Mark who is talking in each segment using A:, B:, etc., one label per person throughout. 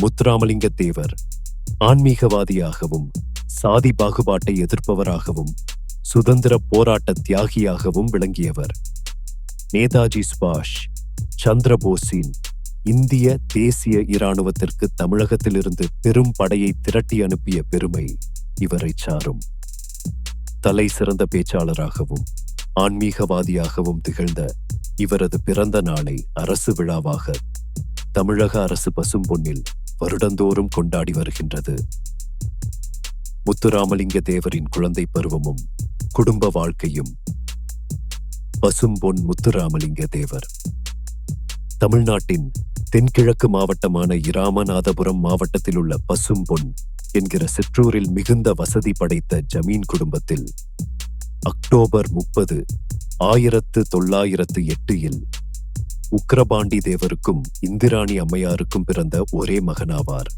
A: முத்துராமலிங்க தேவர் ஆன்மீகவாதியாகவும் சாதி பாகுபாட்டை எதிர்ப்பவராகவும் சுதந்திர போராட்ட தியாகியாகவும் விளங்கியவர். நேதாஜி சுபாஷ் சந்திரபோஸின் இந்திய தேசிய இராணுவத்திற்கு தமிழகத்திலிருந்து பெரும் படையை திரட்டி அனுப்பிய பெருமை இவரை சாரும். தலை சிறந்த பேச்சாளராகவும் ஆன்மீகவாதியாகவும் திகழ்ந்த இவரது பிறந்த நாளை அரசு விழாவாக தமிழக அரசு பசும்பொன்னில் வருடந்தோறும் கொண்டாடி வருகின்றது. முத்துராமலிங்க தேவரின் குழந்தை பருவமும் குடும்ப வாழ்க்கையும். பசும்பொன் முத்துராமலிங்க தேவர். தமிழ்நாட்டின் தென்கிழக்கு மாவட்டமான இராமநாதபுரம் மாவட்டத்தில் உள்ள பசும்பொன் என்கிற சிற்றூரில் மிகுந்த வசதி படைத்த ஜமீன் குடும்பத்தில் அக்டோபர் முப்பது ஆயிரத்து தொள்ளாயிரத்து எட்டில் உக்ரபாண்டி தேவருக்கும் இந்திராணி அம்மையாருக்கும் பிறந்த ஒரே மகனாவார்.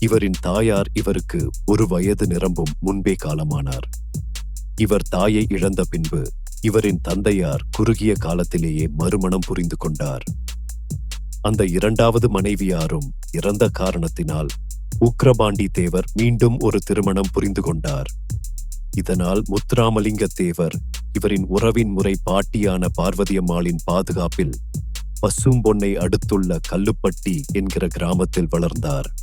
A: இவரின் தாயார் இவருக்கு ஒரு வயது நிரம்பும் முன்பே காலமானார். இவர் தாயை இழந்த பின்பு இவரின் தந்தையார் குறுகிய காலத்திலேயே மறுமணம் புரிந்து கொண்டார். அந்த இரண்டாவது மனைவியாரும் இறந்த காரணத்தினால் உக்ரபாண்டி தேவர் மீண்டும் ஒரு திருமணம் புரிந்து கொண்டார். இதனால் முத்துராமலிங்க தேவர் இவரின் உறவின் முறை பாட்டியான பார்வதியம்மாளின் பாதுகாப்பில் பசும்பொன்னை அடுத்துள்ள கல்லுப்பட்டி என்கிற கிராமத்தில் வளர்ந்தார்.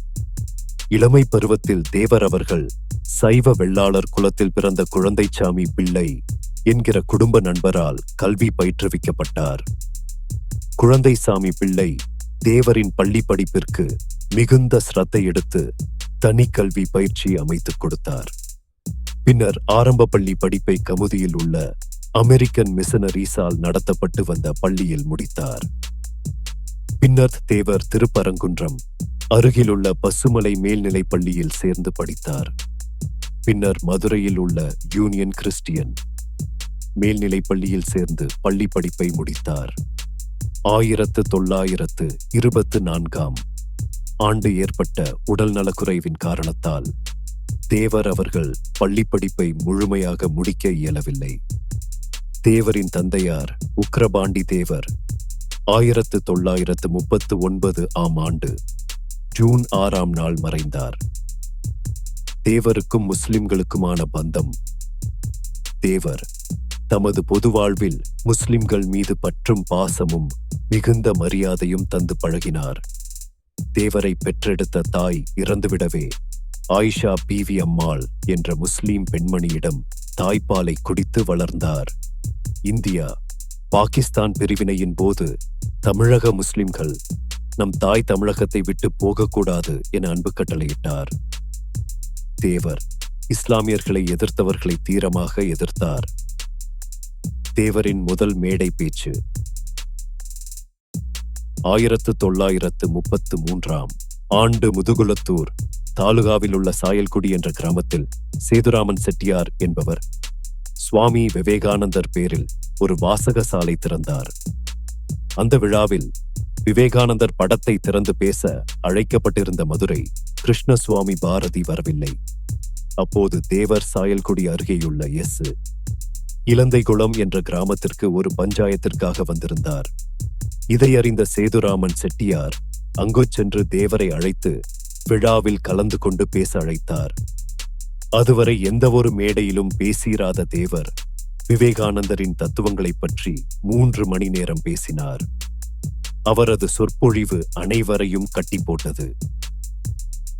A: இளமை பருவத்தில் தேவர் அவர்கள் சைவ வெள்ளாளர் குலத்தில் பிறந்த குழந்தைச்சாமி பிள்ளை என்கிற குடும்ப நண்பரால் கல்வி பயிற்றுவிக்கப்பட்டார். குழந்தைசாமி பிள்ளை தேவரின் பள்ளி படிப்பிற்கு மிகுந்த சிரத்தை எடுத்து தனி கல்வி பயிற்சி அமைத்துக் கொடுத்தார். பின்னர் ஆரம்ப பள்ளி படிப்பை கமுதியில் உள்ள அமெரிக்கன் மிஷனரிஸால் நடத்தப்பட்டு வந்த பள்ளியில் முடித்தார். பின்னர் தேவர் திருப்பரங்குன்றம் அருகிலுள்ள பசுமலை மேல்நிலைப் பள்ளியில் சேர்ந்து படித்தார். பின்னர் மதுரையில் உள்ள யூனியன் கிறிஸ்டியன் மேல்நிலைப் பள்ளியில் சேர்ந்து பள்ளி படிப்பை முடித்தார். ஆயிரத்து தொள்ளாயிரத்து இருபத்து நான்காம் ஆண்டு ஏற்பட்ட உடல் நலக்குறைவின் காரணத்தால் தேவர் அவர்கள் பள்ளி படிப்பை முழுமையாக முடிக்க இயலவில்லை. தேவரின் தந்தையார் உக்ரபாண்டி தேவர் ஆயிரத்து தொள்ளாயிரத்து முப்பத்து ஒன்பது ஆம் ஆண்டு ஜூன் ஆறாம் நாள் மறைந்தார். தேவருக்கும் முஸ்லிம்களுக்குமான பந்தம். தேவர் தமது பொது வாழ்வில் முஸ்லிம்கள் மீது பற்றும் பாசமும் மிகுந்த மரியாதையும் தந்து பழகினார். தேவரை பெற்றெடுத்த தாய் இறந்துவிடவே ஆயிஷா பிவி அம்மாள் என்ற முஸ்லீம் பெண்மணியிடம் தாய்ப்பாலை குடித்து வளர்ந்தார். இந்தியா பாகிஸ்தான் பிரிவினையின் போது தமிழக முஸ்லிம்கள் நம் தாய் தமிழகத்தை விட்டு போகக்கூடாது என அன்பு கட்டளையிட்டார். தேவர் இஸ்லாமியர்களை எதிர்த்தவர்களை தீரமாக எதிர்த்தார். தேவரின் முதல் மேடை பேச்சு. ஆயிரத்து தொள்ளாயிரத்து முப்பத்து மூன்றாம் ஆண்டு முதுகுலத்தூர் தாலுகாவில் உள்ள சாயல்குடி என்ற கிராமத்தில் சேதுராமன் செட்டியார் என்பவர் சுவாமி விவேகானந்தர் பேரில் ஒரு வாசக சாலை திறந்தார். அந்த விழாவில் விவேகானந்தர் படத்தை திறந்து பேச அழைக்கப்பட்டிருந்த மதுரை கிருஷ்ணசுவாமி பாரதி வரவில்லை. அப்போது தேவர் சாயல்குடி அருகேயுள்ள எஸ். இலந்தைகுளம் என்ற கிராமத்திற்கு ஒரு பஞ்சாயத்திற்காக வந்திருந்தார். இதை அறிந்த சேதுராமன் செட்டியார் அங்கு சென்று தேவரை அழைத்து விழாவில் கலந்து கொண்டு பேச அழைத்தார். அதுவரை எந்த ஒரு மேடையிலும் பேசிராத தேவர் விவேகானந்தரின் தத்துவங்களைப் பற்றி மூன்று மணி நேரம் பேசினார். அவரது சொற்பொழிவு அனைவரையும் கட்டி போட்டது.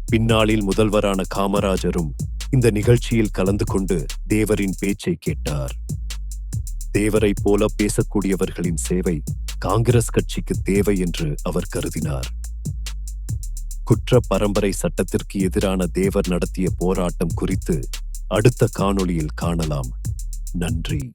A: பின்னாளில் முதல்வரான காமராஜரும் இந்த நிகழ்ச்சியில் கலந்து கொண்டு தேவரின் பேச்சை கேட்டார். தேவரைப் போல பேசக்கூடியவர்களின் சேவை காங்கிரஸ் கட்சிக்கு தேவை என்று அவர் கருதினார். குற்ற பரம்பரை சட்டத்திற்கு எதிரான தேவர் நடத்திய போராட்டம் குறித்து அடுத்த காணொளியில் காணலாம். நன்றி.